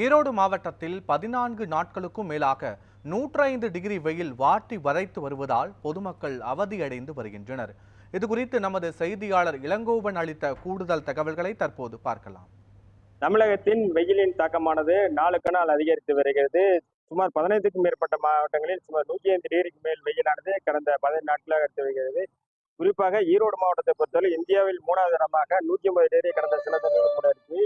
ஈரோடு மாவட்டத்தில் பதினான்கு நாட்களுக்கும் மேலாக நூற்றைந்து டிகிரி வெயில் வாட்டி வதைத்து வருவதால் பொதுமக்கள் அவதியடைந்து வருகின்றனர். இது குறித்து நமது செய்தியாளர் இளங்கோவன் அளித்த கூடுதல் தகவல்களை தற்போது பார்க்கலாம். தமிழகத்தின் வெயிலின் தாக்கமானது நாளுக்கு நாள் அதிகரித்து வருகிறது. சுமார் பதினைந்துக்கும் மேற்பட்ட மாவட்டங்களில் சுமார் நூற்றி ஐந்து டிகிரிக்கு மேல் வெயிலானது கடந்த பதினைந்து நாட்களாக எடுத்து வருகிறது. குறிப்பாக ஈரோடு மாவட்டத்தை பொறுத்தவரை இந்தியாவில் மூணாவது இடமாக நூற்றி ஐம்பது டிகிரி கடந்த சில தினங்களுக்கு முன்னாடி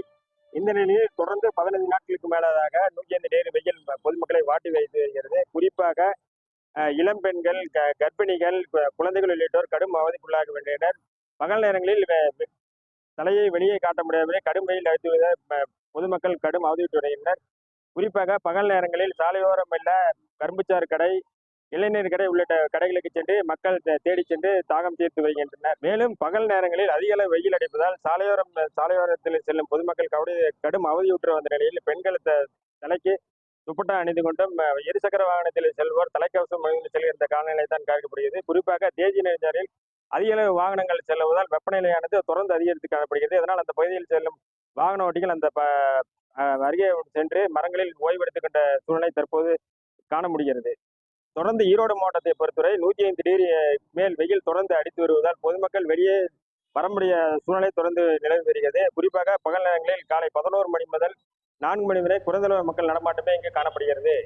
இந்த நிலையில் தொடர்ந்து பதினைந்து நாட்களுக்கு மேலாக நூற்றி ஐந்து டிகிரி வெயில் பொதுமக்களை வாட்டி வைத்து வருகிறது குறிப்பாக இளம் பெண்கள் க- கர்ப்பிணிகள் குழந்தைகள் உள்ளிட்டோர் கடும் அவதிக்குள்ளாக வேண்டியனர் பகல் நேரங்களில் தலையை வெளியே காட்ட முடியாமலே கடும் வெயில் அடித்து பொதுமக்கள் கடும் அவதியுற்று வருகின்றனர். குறிப்பாக பகல் நேரங்களில் சாலையோரம் உள்ள கரும்புச்சாறு கடை இளைஞர் கடை உள்ளிட்ட கடைகளுக்கு சென்று மக்கள் தேடி சென்று தாகம் தீர்த்து வருகின்றனர். மேலும் பகல் நேரங்களில் அதிக அளவு வெயில் அடிப்பதால் சாலையோரம் சாலையோரத்தில் செல்லும் பொதுமக்கள் கவடி கடும் அவதியுற்று வந்த நிலையில் பெண்கள் தலைக்கு துப்பட்டா அணிந்து கொண்டும் இருசக்கர வாகனத்தில் செல்வோர் தலைக்கவசம் அணிந்து செல்கின்ற காலநிலை தான் காணப்படுகிறது குறிப்பாக தேசிய நெடுஞ்சாலையில் அதிக அளவு வாகனங்கள் செல்லுவதால் வெப்பநிலையானது தொடர்ந்து அதிகரித்து காணப்படுகிறது. இதனால் அந்த பகுதியில் செல்லும் வாகன ஓட்டிகள் அந்த ப- அருகே சென்று மரங்களில் ஓய்வெடுத்துக்கொண்ட சூழ்நிலை தற்போது காண முடிகிறது. தொடர்ந்து ஈரோடு மாவட்டத்தை பொறுத்தவரை நூற்றி ஐந்து டிகிரி மேல் வெயில் தொடர்ந்து அடித்து வருவதால் பொதுமக்கள் வெளியே வர முடிய சூழ்நிலை தொடர்ந்து நிலவி வருகிறது. குறிப்பாக பகல் நேரங்களில் காலை பதினோரு மணி முதல் நான்கு மணி வரை குறைந்தளவு மக்கள் நடமாட்டமே இங்கு காணப்படுகிறது.